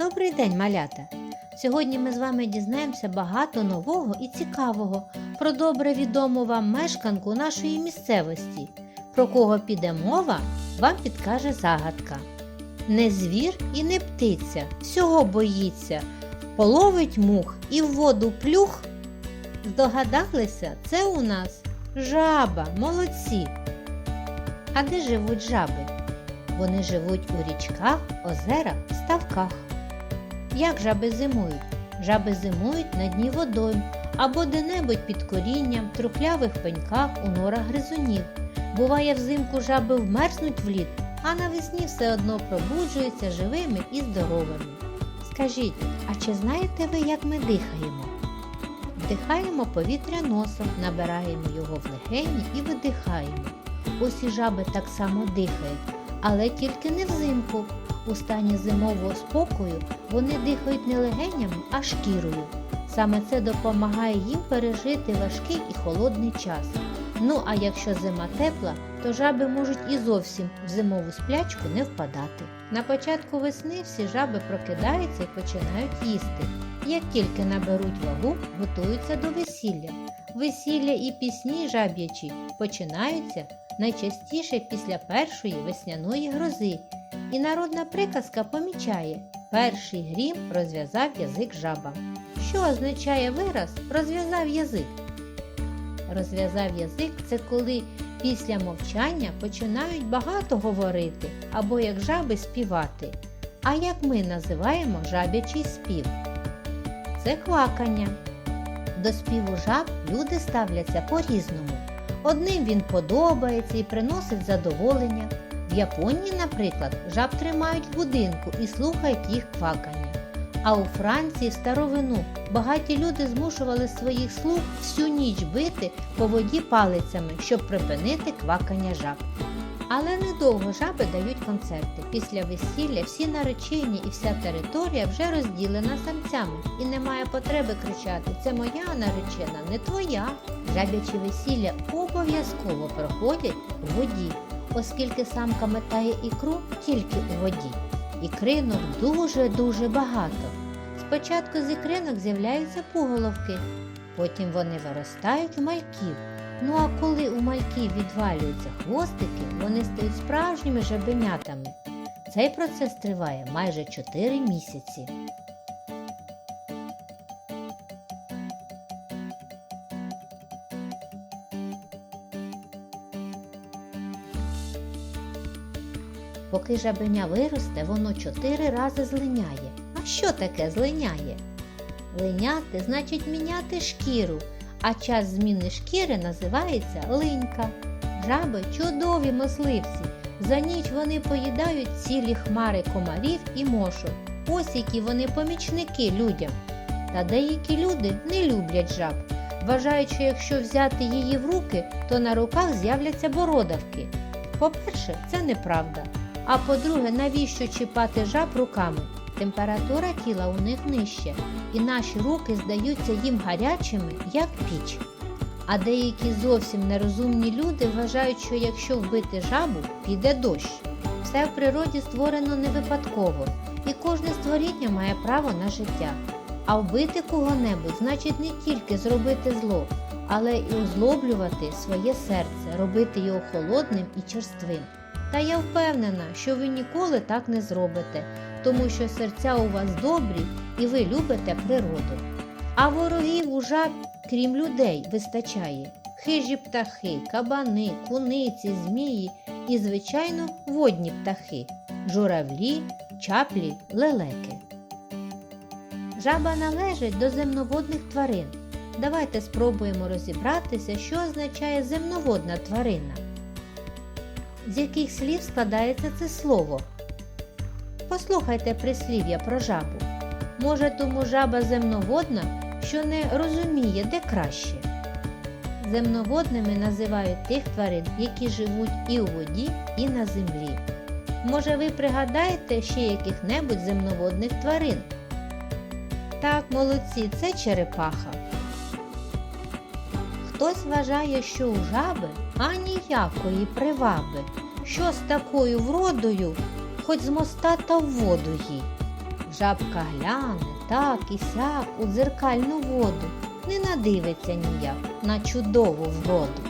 Добрий день, малята! Сьогодні ми з вами дізнаємося багато нового і цікавого про добре відому вам мешканку нашої місцевості. Про кого піде мова, вам підкаже загадка. Не звір і не птиця, всього боїться, половить мух і в воду плюх. Здогадалися, це у нас жаба, молодці. А де живуть жаби? Вони живуть у річках, озерах, ставках. Як жаби зимують? Жаби зимують на дні водойм або де-небудь під корінням, трухлявих пеньках, у норах гризунів. Буває, взимку жаби вмерзнуть в лід, а навесні все одно пробуджуються живими і здоровими. Скажіть, а чи знаєте ви, як ми дихаємо? Вдихаємо повітря носом, набираємо його в легені і видихаємо. Усі жаби так само дихають, але тільки не взимку. У стані зимового спокою вони дихають не легенями, а шкірою. Саме це допомагає їм пережити важкий і холодний час. Ну а якщо зима тепла, то жаби можуть і зовсім в зимову сплячку не впадати. На початку весни всі жаби прокидаються і починають їсти. Як тільки наберуть вагу, готуються до весілля. Весілля і пісні жаб'ячі починаються найчастіше після першої весняної грози. І народна приказка помічає перший грім розв'язав язик жабам. Що означає вираз розв'язав язик? Розв'язав язик це коли після мовчання починають багато говорити або як жаби співати. А як ми називаємо жабячий спів? Це квакання. До співу жаб люди ставляться по-різному. Одним він подобається і приносить задоволення. В Японії, наприклад, жаб тримають в будинку і слухають їх квакання. А у Франції в старовину багаті люди змушували своїх слуг всю ніч бити по воді палицями, щоб припинити квакання жаб. Але недовго жаби дають концерти. Після весілля всі наречені і вся територія вже розділена самцями, і немає потреби кричати Це моя наречена, не твоя. Жабячі весілля обов'язково проходять у воді, оскільки самка метає ікру тільки у воді. Ікринок дуже-дуже багато. Спочатку з ікринок з'являються пуголовки, потім вони виростають в мальків. Ну а коли у мальків відвалюються хвостики, вони стають справжніми жабенятами. Цей процес триває майже 4 місяці. Поки жабеня виросте, воно чотири рази злиняє. А що таке злиняє? Линяти значить міняти шкіру, а час зміни шкіри називається линька. Жаби чудові мисливці. За ніч вони поїдають цілі хмари комарів і мошок. Ось які вони помічники людям. Та деякі люди не люблять жаб, вважають, що якщо взяти її в руки, то на руках з'являться бородавки. По-перше, це неправда. А по-друге, навіщо чіпати жаб руками? Температура тіла у них нижча, і наші руки здаються їм гарячими, як піч. А деякі зовсім нерозумні люди вважають, що якщо вбити жабу, піде дощ. Все в природі створено не випадково, і кожне створіння має право на життя. А вбити кого-небудь значить не тільки зробити зло, але і озлоблювати своє серце, робити його холодним і черствим. Та я впевнена, що ви ніколи так не зробите, тому що серця у вас добрі і ви любите природу. А ворогів у жаб, крім людей, вистачає хижі птахи, кабани, куниці, змії і, звичайно, водні птахи, журавлі, чаплі, лелеки. Жаба належить до земноводних тварин. Давайте спробуємо розібратися, що означає земноводна тварина. З яких слів складається це слово? Послухайте прислів'я про жабу. Може, тому жаба земноводна, що не розуміє, де краще. Земноводними називають тих тварин, які живуть і у воді, і на землі. Може, ви пригадаєте ще яких-небудь земноводних тварин? Так, молодці, це черепаха. Хтось вважає, що у жаби аніякої приваби, що з такою вродою, хоч з моста та в воду їй. Жабка гляне так і сяк у дзеркальну воду, не надивиться ніяк на чудову вроду.